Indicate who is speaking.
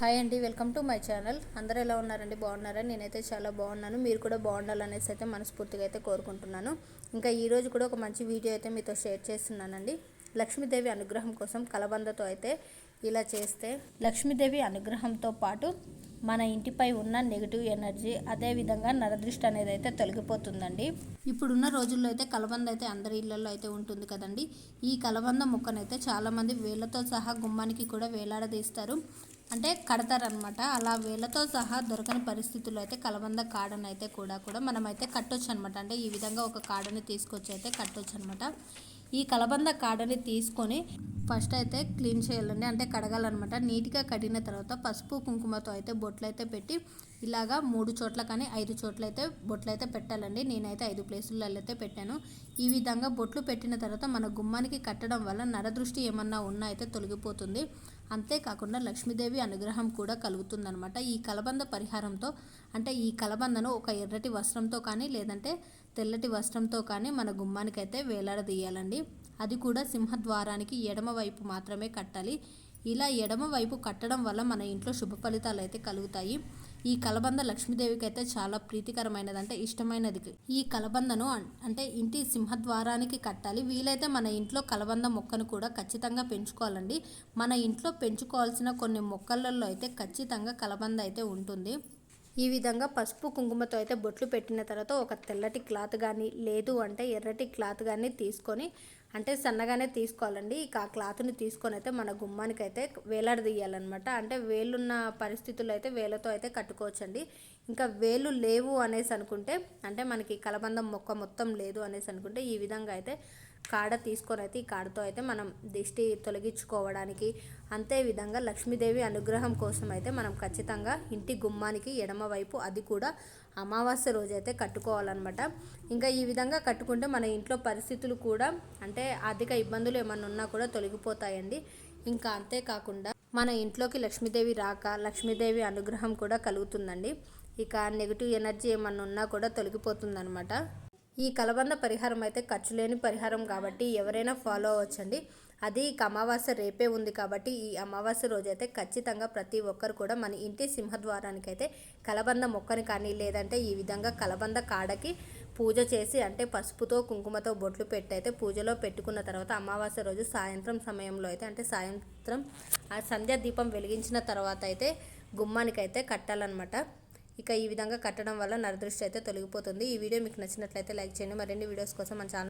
Speaker 1: Hi అండి welcome to my channel. అందరూ ఎలా ఉన్నారండి? బాగున్నారా? నేనైతే చాలా బాగున్నాను. మీరు కూడా బాగుండాలనేసి అయితే మనస్ఫూర్తిగా అయితే కోరుకుంటున్నాను. ఇంకా ఈరోజు కూడా ఒక మంచి వీడియో అయితే మీతో షేర్ చేస్తున్నానండి. లక్ష్మీదేవి అనుగ్రహం కోసం కలబందతో అయితే ఇలా చేస్తే లక్ష్మీదేవి అనుగ్రహంతో పాటు మన ఇంటిపై ఉన్న నెగిటివ్ ఎనర్జీ అదేవిధంగా నరదృష్టి అనేది అయితే తొలగిపోతుందండి. ఇప్పుడున్న రోజుల్లో అయితే కలబంద అయితే అందరి ఇళ్ళలో అయితే ఉంటుంది కదండి. ఈ కలబంద మొక్కనైతే చాలామంది వేళ్ళతో సహా గుమ్మానికి కూడా వేలాడదీస్తారు. అంటే కడతారనమాట అలా వేళ్ళతో సహా దొరకని పరిస్థితుల్లో అయితే కలబంద కాడను అయితే కూడా కూడా మనమైతే కట్టొచ్చు అనమాట అంటే ఈ విధంగా ఒక కాడని తీసుకొచ్చి అయితే కట్టొచ్చు అనమాట ఈ కలబంద కాడని తీసుకొని ఫస్ట్ అయితే క్లీన్ చేయాలండి. అంటే కడగాలన్నమాట. నీట్గా కడిగిన తర్వాత పసుపు కుంకుమతో అయితే బొట్లు అయితే పెట్టి ఇలాగా మూడు చోట్ల కానీ ఐదు చోట్ల అయితే బొట్లు అయితే పెట్టాలండి. నేనైతే ఐదు ప్లేసుల్లో అయితే పెట్టాను. ఈ విధంగా బొట్లు పెట్టిన తర్వాత మన గుమ్మానికి కట్టడం వల్ల నరదృష్టి ఏమన్నా ఉన్నా అయితే తొలగిపోతుంది. అంతేకాకుండా లక్ష్మీదేవి అనుగ్రహం కూడా కలుగుతుందనమాట ఈ కలబంద పరిహారంతో అంటే ఈ కలబందను ఒక ఎర్రటి వస్త్రంతో కానీ లేదంటే తెల్లటి వస్త్రంతో కానీ మన గుమ్మానికైతే వేలాడదీయాలండి. అది కూడా సింహద్వారానికి ఎడమ వైపు మాత్రమే కట్టాలి. ఇలా ఎడమ వైపు కట్టడం వల్ల మన ఇంట్లో శుభ ఫలితాలు అయితే కలుగుతాయి. ఈ కలబంద లక్ష్మీదేవికి అయితే చాలా ప్రీతికరమైనది అంటే ఇష్టమైనది ఈ కలబందను అంటే ఇంటి సింహద్వారానికి కట్టాలి. వీలైతే మన ఇంట్లో కలబంద మొక్కను కూడా ఖచ్చితంగా పెంచుకోవాలండి. మన ఇంట్లో పెంచుకోవాల్సిన కొన్ని మొక్కలలో అయితే ఖచ్చితంగా కలబంద అయితే ఉంటుంది. ఈ విధంగా పసుపు కుంకుమతో అయితే బొట్లు పెట్టిన తర్వాత ఒక తెల్లటి క్లాత్ కానీ లేదు అంటే ఎర్రటి క్లాత్ కానీ తీసుకొని అంటే సన్నగానే తీసుకోవాలండి. ఇక ఆ క్లాత్ని తీసుకొని అయితే మన గుమ్మానికి అయితే వేలాడదీయాలన్నమాట. అంటే వేలున్న పరిస్థితుల్లో అయితే వేలతో అయితే కట్టుకోవచ్చండి. ఇంకా వేలు లేవు అనేసి అనుకుంటే అంటే మనకి కలబందం మొక్క మొత్తం లేదు అనేసి అనుకుంటే ఈ విధంగా అయితే కాడ తీసుకొని అయితే ఈ కాడతో అయితే మనం దిష్టి తొలగించుకోవడానికి అంతే విధంగా లక్ష్మీదేవి అనుగ్రహం కోసం అయితే మనం ఖచ్చితంగా ఇంటి గుమ్మానికి ఎడమ వైపు అది కూడా అమావాస్య రోజు అయితే కట్టుకోవాలన్నమాట. ఇంకా ఈ విధంగా కట్టుకుంటే మన ఇంట్లో పరిస్థితులు కూడా అంటే ఆర్థిక ఇబ్బందులు ఏమన్నా ఉన్నా కూడా తొలగిపోతాయండి. ఇంకా అంతేకాకుండా మన ఇంట్లోకి లక్ష్మీదేవి రాక లక్ష్మీదేవి అనుగ్రహం కూడా కలుగుతుందండి. ఇక నెగిటివ్ ఎనర్జీ ఏమన్నా ఉన్నా కూడా తొలగిపోతుందనమాట ఈ కలబంద పరిహారం అయితే ఖర్చు లేని పరిహారం కాబట్టి ఎవరైనా ఫాలో అవ్వచ్చండి. అది ఇక అమావాస్య రేపే ఉంది కాబట్టి ఈ అమావాస్య రోజైతే ఖచ్చితంగా ప్రతి ఒక్కరు కూడా మన ఇంటి సింహద్వారానికి అయితే కలబంద మొక్కని కానీ లేదంటే ఈ విధంగా కలబంద కాడకి పూజ చేసి అంటే పసుపుతో కుంకుమతో బొట్లు పెట్టి అయితే పూజలో పెట్టుకున్న తర్వాత అమావాస్య రోజు సాయంత్రం సమయంలో అయితే అంటే సాయంత్రం ఆ సంధ్యా దీపం వెలిగించిన తర్వాత అయితే గుమ్మానికైతే కట్టాలన్నమాట. ఇక ఈ విధంగా కట్టడం వల్ల నరదృష్టి అయితే తొలగిపోతుంది. ఈ వీడియో మీకు నచ్చినట్లయితే లైక్ చేయండి. మరిన్ని వీడియోస్ కోసం మన ఛానల్